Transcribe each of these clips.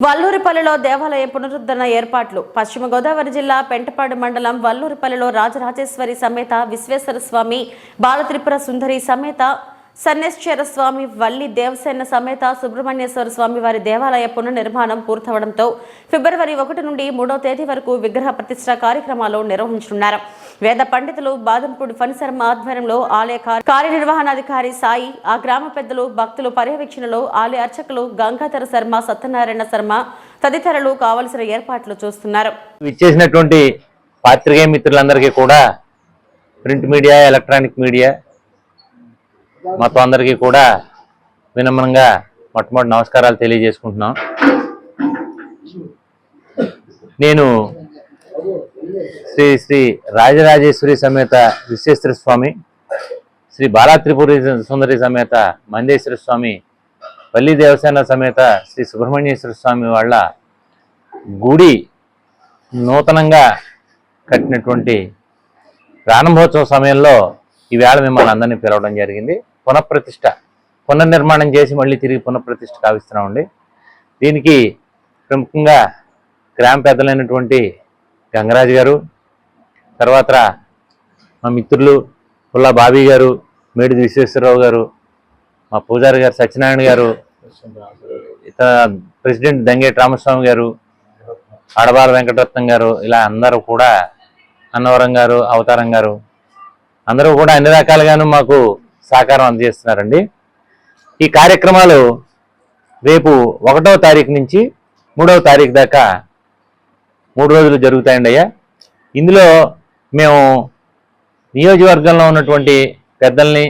వల్లూరిపల్లిలో దేవాలయ పునరుద్ధరణ ఏర్పాట్లు. పశ్చిమ గోదావరి జిల్లా పెంటపాడు మండలం వల్లూరిపల్లిలో రాజరాజేశ్వరి సమేత విశ్వేశ్వర స్వామి బాలత్రిపుర సుందరి సమేత సన్నేశ్వర స్వామి వల్లి దేవసేన సమేత సుబ్రహ్మణ్యేశ్వర స్వామి వారి దేవాలయ పునర్నిర్మాణం పూర్తవడంతో ఫిబ్రవరి ఒకటి నుండి మూడో తేదీ వరకు విగ్రహ ప్రతిష్ట కార్యక్రమాలు నిర్వహించనున్నారు. వేద పండితులు బాదంపూడి ఫణిశర్మ ఆధ్వర్యంలో ఆలయ కార్యనిర్వహణాధికారి సాయి ఆ గ్రామ పెద్దలు భక్తులు పర్యవేక్షణలో ఆలయ అర్చకులు గంగాధర శర్మ సత్యనారాయణ శర్మ తదితరులు కావలసిన ఏర్పాట్లు చూస్తున్నారు. ఇచ్చేసినటువంటి పాత్రికేయ మిత్రులందరికీ కూడా ప్రింట్ మీడియా ఎలక్ట్రానిక్ మీడియా మొత్తం అందరికీ కూడా వినమ్రంగా మొట్టమొదటి నమస్కారాలు తెలియజేసుకుంటున్నాం. నేను శ్రీ శ్రీ రాజరాజేశ్వరి సమేత విశ్వేశ్వర స్వామి శ్రీ బాలాత్రిపురి సుందరి సమేత మందేశ్వర స్వామి పల్లి దేవసేన సమేత శ్రీ సుబ్రహ్మణ్యేశ్వర స్వామి వాళ్ళ గుడి నూతనంగా కట్టినటువంటి ప్రారంభోత్సవ సమయంలో ఈవేళ మిమ్మల్ని అందరినీ పిలవడం జరిగింది. పునఃప్రతిష్ట పునర్నిర్మాణం చేసి మళ్ళీ తిరిగి పునఃప్రతిష్ట కావిస్తున్నామండి. దీనికి ప్రముఖంగా గ్రామ పెద్దలైనటువంటి గంగరాజు గారు తర్వాత మా మిత్రులు పుల్లా బాబీ గారు మేడిది విశ్వేశ్వరరావు గారు మా పూజారి గారు సత్యనారాయణ గారు ఇతర ప్రెసిడెంట్ దంగేటి రామస్వామి గారు ఆడబాల వెంకటరత్నం గారు ఇలా అందరూ కూడా అన్నవరం గారు అవతారం గారు అందరూ కూడా అన్ని రకాలుగాను మాకు సహకారం అందజేస్తున్నారండి. ఈ కార్యక్రమాలు రేపు ఒకటవ తారీఖు నుంచి మూడవ తారీఖు దాకా మూడు రోజులు జరుగుతాయండి అయ్యా. ఇందులో మేము నియోజకవర్గంలో ఉన్నటువంటి పెద్దల్ని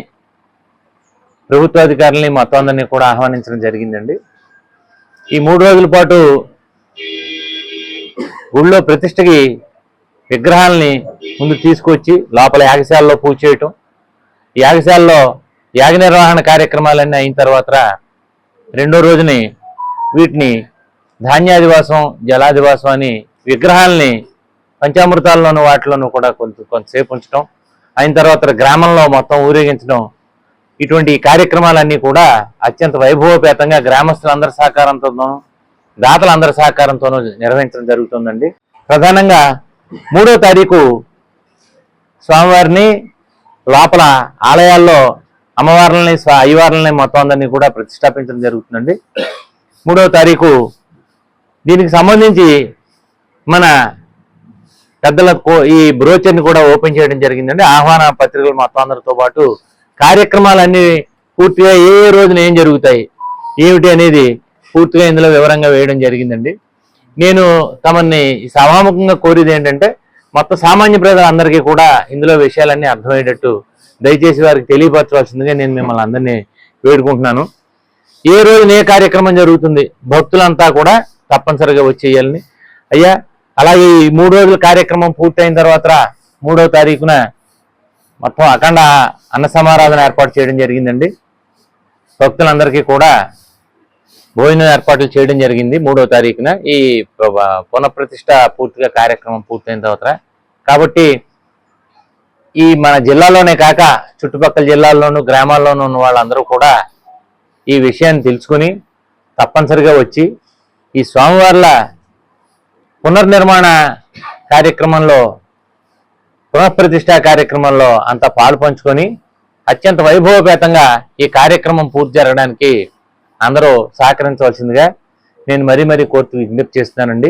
ప్రభుత్వాధికారుల్ని మొత్తం అందరినీ కూడా ఆహ్వానించడం జరిగిందండి. ఈ మూడు రోజుల పాటు గుళ్ళో ప్రతిష్టకి విగ్రహాలని ముందు తీసుకొచ్చి లోపల యాగశాలలో పూజ చేయటం యాగశాలలో యాగ నిర్వహణ కార్యక్రమాలన్నీ అయిన తర్వాత రెండో రోజుని వీటిని ధాన్యాదివాసం జలాదివాసం అని విగ్రహాలని పంచామృతాల్లోనూ వాటిలోనూ కూడా కొంత కొంతసేపు ఉంచడం అయిన తర్వాత గ్రామంలో మొత్తం ఊరేగించడం ఇటువంటి కార్యక్రమాలన్నీ కూడా అత్యంత వైభవపేతంగా గ్రామస్తులందరి సహకారంతోనూ దాతలందరి సహకారంతోనూ నిర్వహించడం జరుగుతుందండి. ప్రధానంగా మూడో తారీఖు స్వామివారిని లోపల ఆలయాల్లో అమ్మవార్లని అయ్యవార్లని మొత్తం అందరినీ కూడా ప్రతిష్టాపించడం జరుగుతుందండి. మూడవ తారీఖు దీనికి సంబంధించి మన పెద్దల ఈ బ్రోచర్ని కూడా ఓపెన్ చేయడం జరిగిందండి. ఆహ్వాన పత్రికలు మొత్తం అందరితో పాటు కార్యక్రమాలన్నీ పూర్తిగా ఏ ఏ రోజున ఏం జరుగుతాయి ఏమిటి అనేది పూర్తిగా ఇందులో వివరంగా వేయడం జరిగిందండి. నేను తమని సభాముఖంగా కోరేది ఏంటంటే మొత్తం సామాన్య ప్రజలందరికీ కూడా ఇందులో విషయాలన్నీ అర్థమయ్యేటట్టు దయచేసి వారికి తెలియపరచవలసిందిగా నేను మిమ్మల్ని అందరినీ వేడుకుంటున్నాను. ఏ రోజున ఏ కార్యక్రమం జరుగుతుంది భక్తులంతా కూడా తప్పనిసరిగా వచ్చేయాలని అయ్యా అలాగే ఈ మూడు రోజుల కార్యక్రమం పూర్తయిన తర్వాత మూడవ తారీఖున మొత్తం అఖండ అన్న సమారాధన ఏర్పాటు చేయడం జరిగిందండి. భక్తులందరికీ కూడా భోజనం ఏర్పాట్లు చేయడం జరిగింది. మూడో తారీఖున ఈ పునఃప్రతిష్ట పూర్తిగా కార్యక్రమం పూర్తయిన తర్వాత. కాబట్టి ఈ మన జిల్లాలోనే కాక చుట్టుపక్కల జిల్లాల్లోనూ గ్రామాల్లోనూ ఉన్న వాళ్ళందరూ కూడా ఈ విషయాన్ని తెలుసుకుని తప్పనిసరిగా వచ్చి ఈ స్వామివార్ల పునర్నిర్మాణ కార్యక్రమంలో పునఃప్రతిష్ఠా కార్యక్రమంలో అంత పాలు పంచుకొని అత్యంత వైభవపేతంగా ఈ కార్యక్రమం పూర్తి జరగడానికి అందరూ సహకరించవలసిందిగా నేను మరీ మరీ కోర్టు విజ్ఞప్తి చేస్తున్నానండి.